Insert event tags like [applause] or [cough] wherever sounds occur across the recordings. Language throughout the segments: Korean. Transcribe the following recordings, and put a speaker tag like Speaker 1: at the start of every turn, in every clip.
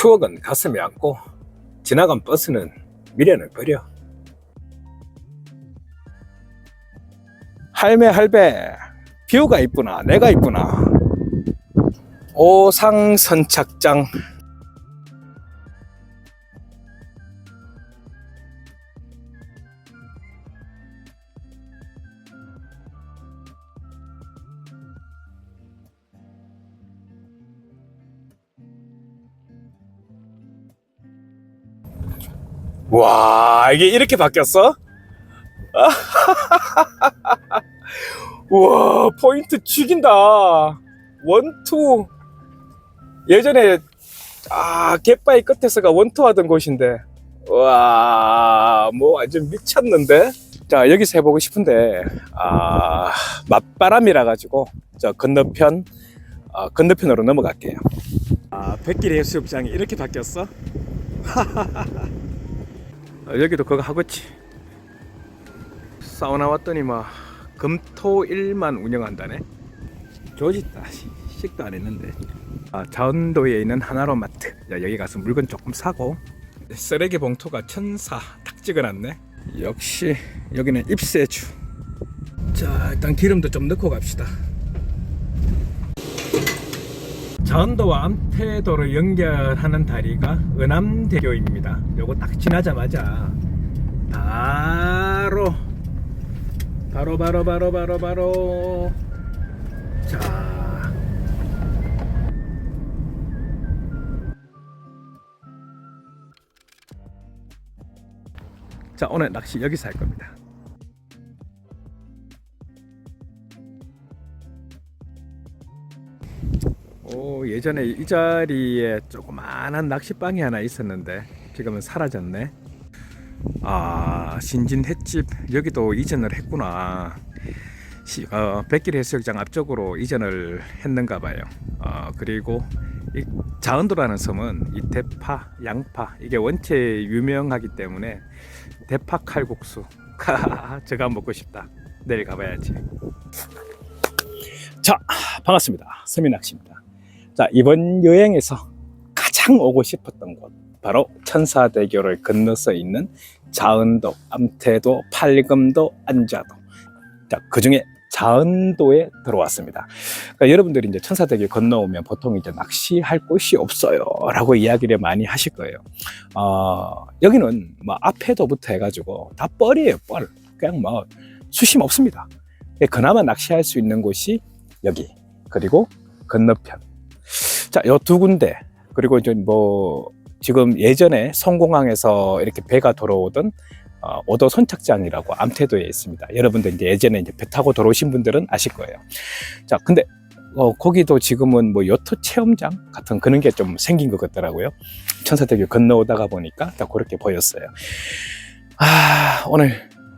Speaker 1: 추억은 가슴에 안고 지나간 버스는 미련을 버려. 할매 할배 뷰가 이쁘나 내가 이쁘나 오상 선착장 와 이게 이렇게 바뀌었어? [laughs] 우와 포인트 죽인다. 원투. 예전에 아 갯바위 끝에서가 원투 하던 곳인데. 와뭐 완전 미쳤는데? 자 여기서 해보고 싶은데. 아 맞바람이라 가지고 저 건너편 아, 건너편으로 넘어갈게요. 아 백길 해수욕장이 이렇게 바뀌었어? [laughs] 어, 여기도 그거 하겠지. 사우나 왔더니 막 금토일만 운영한다네. 조짓다. 식도 안 했는데. 아, 자원도에 있는 하나로 마트. 자, 여기 가서 물건 조금 사고. 쓰레기 봉투가 천사. 탁 찍어놨네. 역시 여기는 입세주. 자 일단 기름도 좀 넣고 갑시다 자원도와 암태도를 연결하는 다리가 은암대교입니다. 요거 딱 지나자마자 바로 바로 바로 바로 바로 바로 자 자, 오늘 낚시 여기서 할 겁니다. 오, 예전에 이 자리에 조그마한 낚시방이 하나 있었는데 지금은 사라졌네. 아, 신진 횟집 여기도 이전을 했구나. 시, 어, 백길 해수욕장 앞쪽으로 이전을 했는가 봐요. 어, 그리고 이 자은도라는 섬은 이 대파, 양파 이게 원체 유명하기 때문에 대파 칼국수 [laughs] 제가 먹고 싶다. 내일 가봐야지. 자, 반갑습니다. 서민낚시입니다. 자, 이번 여행에서 가장 오고 싶었던 곳, 바로 천사대교를 건너서 있는 자은도, 암태도, 팔금도, 안자도. 자, 그 중에 자은도에 들어왔습니다. 그러니까 여러분들이 이제 천사대교 건너오면 보통 이제 낚시할 곳이 없어요. 라고 이야기를 많이 하실 거예요. 어, 여기는 뭐 앞에도부터 해가지고 다 뻘이에요, 뻘. 그냥 뭐 수심 없습니다. 그나마 낚시할 수 있는 곳이 여기, 그리고 건너편. 자, 요 두 군데. 그리고 이제 뭐, 지금 예전에 성공항에서 이렇게 배가 들어오던 어, 오도 선착장이라고 암태도에 있습니다. 여러분들 이제 예전에 이제 배 타고 들어오신 분들은 아실 거예요. 자, 근데 어, 거기도 지금은 뭐 요트 체험장 같은 그런 게 좀 생긴 것 같더라고요. 천사대교 건너오다가 보니까 딱 그렇게 보였어요. 아, 오늘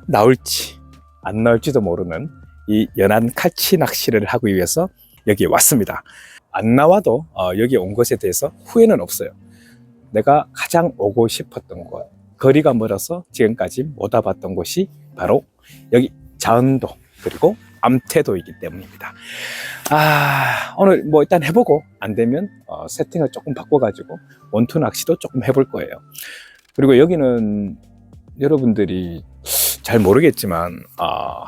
Speaker 1: 나올지 안 나올지도 모르는 이 연안 칼치 낚시를 하기 위해서 여기 왔습니다. 안 나와도 어, 여기 온 것에 대해서 후회는 없어요. 내가 가장 오고 싶었던 곳, 거리가 멀어서 지금까지 못 와봤던 곳이 바로 여기 자은도 그리고 암태도이기 때문입니다. 아 오늘 뭐 일단 해보고 안 되면 어, 세팅을 조금 바꿔가지고 원투 낚시도 조금 해볼 거예요. 그리고 여기는 여러분들이 잘 모르겠지만 아,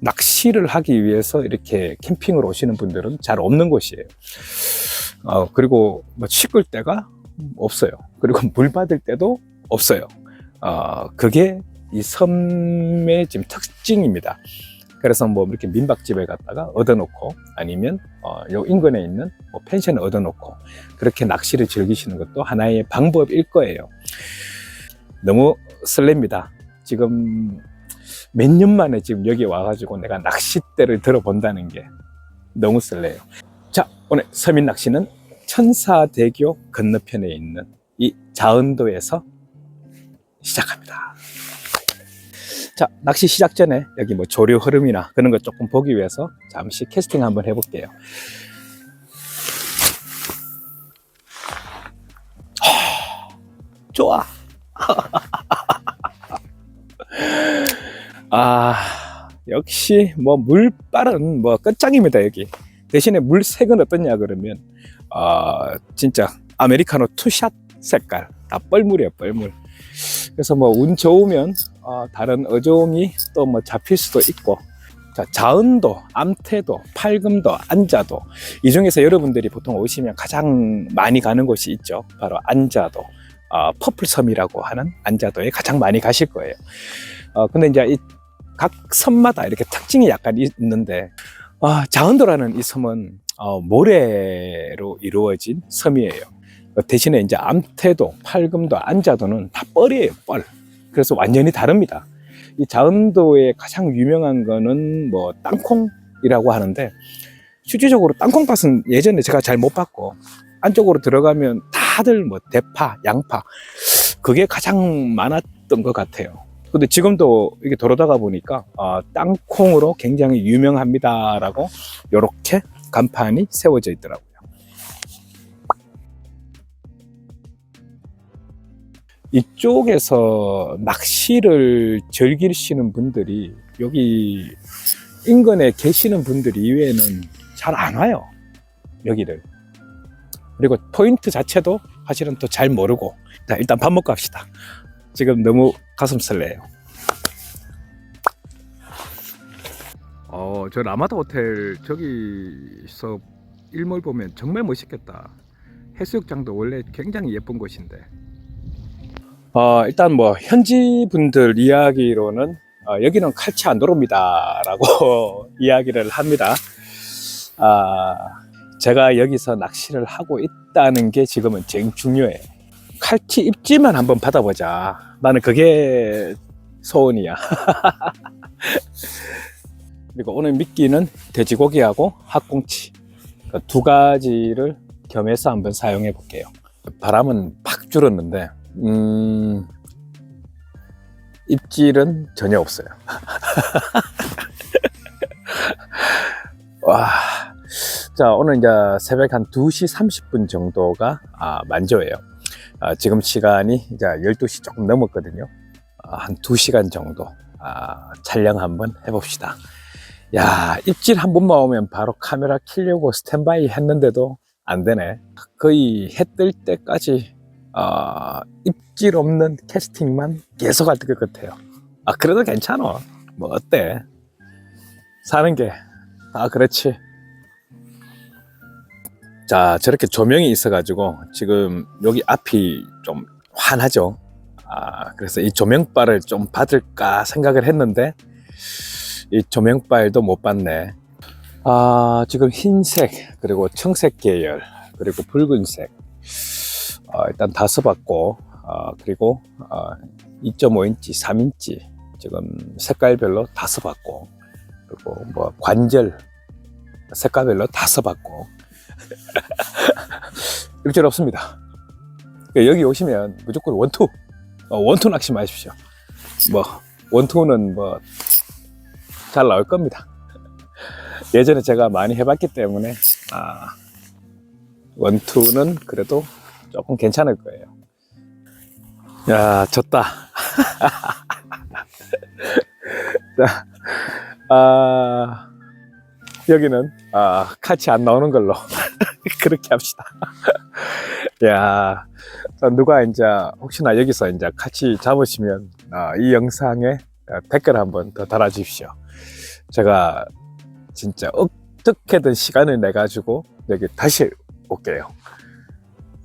Speaker 1: 낚시 를 하기 위해서 이렇게 캠핑을 오시는 분들은 잘 없는 곳이에요. 어, 그리고 뭐 씻을 때가 없어요. 그리고 [laughs] 물 받을 때도 없어요. 어, 그게 이 섬의 지금 특징입니다. 그래서 뭐 이렇게 민박집에 갔다가 얻어놓고 아니면 어, 요 인근에 있는 뭐 펜션을 얻어놓고 그렇게 낚시를 즐기시는 것도 하나의 방법일 거예요. 너무 설렙니다. 지금 몇 년 만에 지금 여기 와가지고 내가 낚싯대를 들어본다는 게 너무 설레요. 자, 오늘 서민 낚시는 천사대교 건너편에 있는 이 자은도에서 시작합니다. 자, 낚시 시작 전에 여기 뭐 조류 흐름이나 그런 거 조금 보기 위해서 잠시 캐스팅 한번 해볼게요. 하, 좋아. [laughs] 아, 역시 뭐 물빨은 뭐 끝장입니다, 여기. 대신에 물색은 어떠냐 그러면 아, 진짜 아메리카노 투샷 색깔. 다 뻘물이에요 뻘물. 그래서 뭐 운 좋으면 어, 다른 어종이 또 뭐 잡힐 수도 있고 자, 자은도, 암태도, 팔금도, 안자도. 이 중에서 여러분들이 보통 오시면 가장 많이 가는 곳이 있죠. 바로 안자도. 어, 퍼플섬이라고 하는 안자도에 가장 많이 가실 거예요. 어, 근데 이제 이 각 섬마다 이렇게 특징이 약간 있- 있는데 아, 자은도라는 이 섬은 어, 모래로 이루어진 섬이에요. 어, 대신에 이제 암태도, 팔금도, 안자도는 다 뻘이에요, 뻘. 그래서 완전히 다릅니다. 이 자은도의 가장 유명한 거는 뭐 땅콩이라고 하는데 실질적으로 땅콩밭은 예전에 제가 잘 못 봤고 안쪽으로 들어가면 다들 뭐 대파, 양파 그게 가장 많았던 것 같아요. 근데 지금도 이게 돌아다가 보니까 어, 땅콩으로 굉장히 유명합니다라고 이렇게 간판이 세워져 있더라고요. 이쪽에서 낚시를 즐기시는 분들이 여기 인근에 계시는 분들 이외에는 잘 안 와요. 여기를. 그리고 포인트 자체도 사실은 또 잘 모르고. 자, 일단 밥 먹고 합시다. 지금 너무 가슴 설레요. 어, 저 라마다 호텔 저기서 일몰 보면 정말 멋있겠다. 해수욕장도 원래 굉장히 예쁜 곳인데. 어, 일단 뭐 현지 분들 이야기로는 어, 여기는 칼치 안 도로입니다라고 [laughs] 이야기를 합니다. 아, 제가 여기서 낚시를 하고 있다는 게 지금은 제일 중요해요. 칼치 입질만 한번 받아보자. 나는 그게 소원이야. [laughs] 그리고 오늘 미끼는 돼지고기하고 학꽁치 그두 가지를 겸해서 한번 사용해 볼게요. 바람은 팍 줄었는데 음, 입질은 전혀 없어요. [laughs] 와, 자 오늘 이제 새벽 한 2시 30분 정도가 아, 만조예요. 아, 지금 시간이 이제 12시 조금 넘었거든요. 아, 한 2시간 정도 아, 촬영 한번 해봅시다. 야, 입질 한 번만 오면 바로 카메라 켜려고 스탠바이 했는데도 안 되네. 거의 해 뜰 때까지 아, 입질 없는 캐스팅만 계속 할 것 같아요. 아, 그래도 괜찮아. 뭐 어때? 사는 게. 아, 그렇지. 자, 저렇게 조명이 있어 가지고 지금 여기 앞이 좀 환하죠. 아, 그래서 이 조명바를 좀 받을까 생각을 했는데 이 조명빨도 못 받네. 아, 지금 흰색, 그리고 청색 계열, 그리고 붉은색. 어, 일단 다 써봤고, 어, 그리고 어, 2.5인치, 3인치, 지금 색깔별로 다 써봤고, 그리고 뭐 관절 색깔별로 다 써봤고, [laughs] 일절 없습니다. 여기 오시면 무조건 원투, 어, 원투 낚시 마십시오. 뭐, 원투는 뭐, 잘 나올 겁니다. 예전에 제가 많이 해봤기 때문에 아, 원투는 그래도 조금 괜찮을 거예요. 야, 졌다. [laughs] 자, 아, 여기는 아, 같이 안 나오는 걸로 [laughs] 그렇게 합시다. [laughs] 야, 자, 누가 이제 혹시나 여기서 이제 같이 잡으시면 아, 이 영상에 아, 댓글 한번 더 달아주십시오. 제가 진짜 어떻게든 시간을 내 가지고 여기 다시 올게요.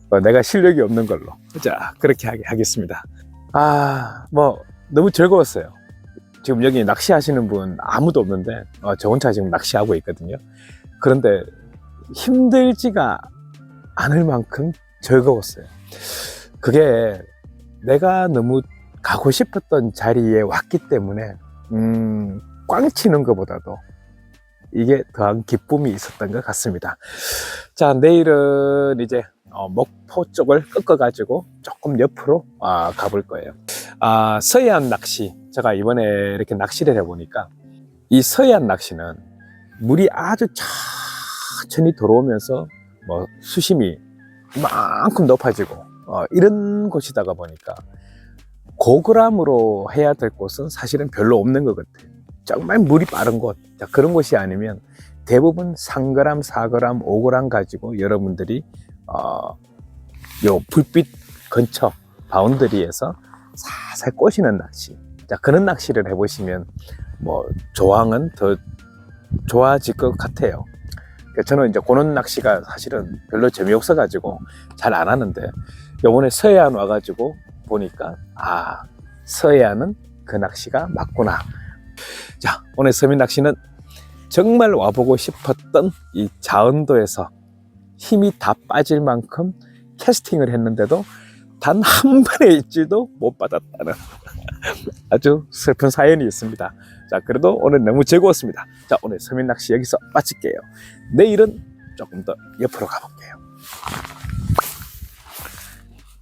Speaker 1: 어, 내가 실력이 없는 걸로. 자, 그렇게 하겠습니다. 아, 뭐 너무 즐거웠어요. 지금 여기 낚시하시는 분 아무도 없는데 어, 저 혼자 지금 낚시하고 있거든요. 그런데 힘들지가 않을 만큼 즐거웠어요. 그게 내가 너무 가고 싶었던 자리에 왔기 때문에 음, 꽝 치는 것보다도 이게 더한 기쁨이 있었던 것 같습니다. 자, 내일은 이제 어, 목포 쪽을 꺾어가지고 조금 옆으로 아, 가볼 거예요. 아, 서해안 낚시. 제가 이번에 이렇게 낚시를 해보니까 이 서해안 낚시는 물이 아주 천천히 들어오면서 뭐 수심이 이만큼 높아지고 어, 이런 곳이다가 보니까 고그람으로 해야 될 곳은 사실은 별로 없는 것 같아요. 정말 물이 빠른 곳 자, 그런 곳이 아니면 대부분 3g, 4g, 5g 가지고 여러분들이 어, 요 불빛 근처 바운더리에서 살살 꼬시는 낚시. 자, 그런 낚시를 해보시면 뭐 조항은 더 좋아질 것 같아요. 그러니까 저는 이제 그런 낚시가 사실은 별로 재미없어 가지고 잘 안 하는데 요번에 서해안 와 가지고 보니까 아 서해안은 그 낚시가 맞구나. 자 오늘 서민 낚시는 정말 와보고 싶었던 이 자은도에서 힘이 다 빠질 만큼 캐스팅을 했는데도 단 한 번의 입질도 못 받았다는 [laughs] 아주 슬픈 사연이 있습니다. 자, 그래도 오늘 너무 즐거웠습니다. 자, 오늘 서민 낚시 여기서 마칠게요. 내일은 조금 더 옆으로 가볼게요.